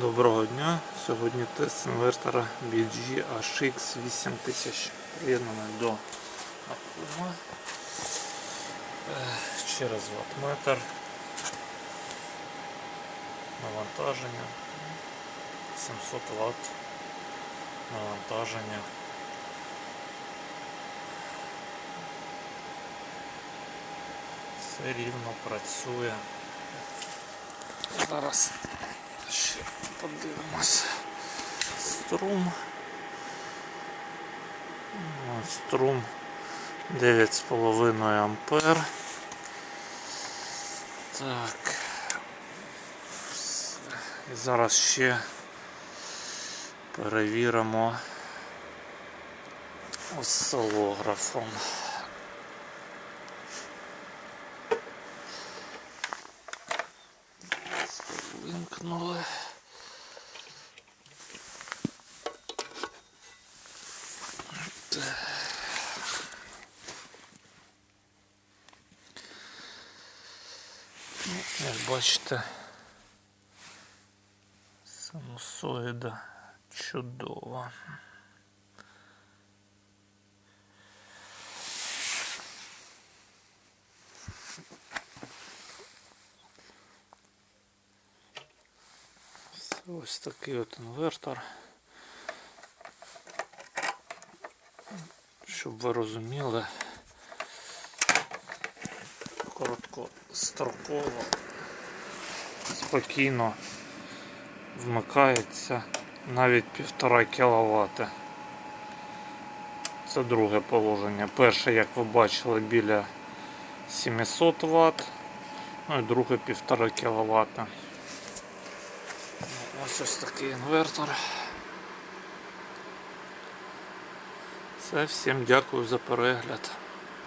Доброго дня. Сьогодні тест інвертора BG HX 8000 приєднаний до Акума через ваттметр. Навантаження 700 Вт навантаження. Все рівно працює. Зараз ще подивимось. Струм. Ось Струм 9,5 ампер. Так. І зараз ще перевіримо осцилографом. Вимкнули. Ну, Як бачите, синусоїда чудова. Ось такий от інвертор. Щоб ви розуміли, короткостроково, спокійно вмикається навіть півтора кВт. Це друге положення. Перше, як ви бачили, біля 700 Вт, ну і друге півтора кВт. Ось ось такий інвертор. Це всім дякую за перегляд.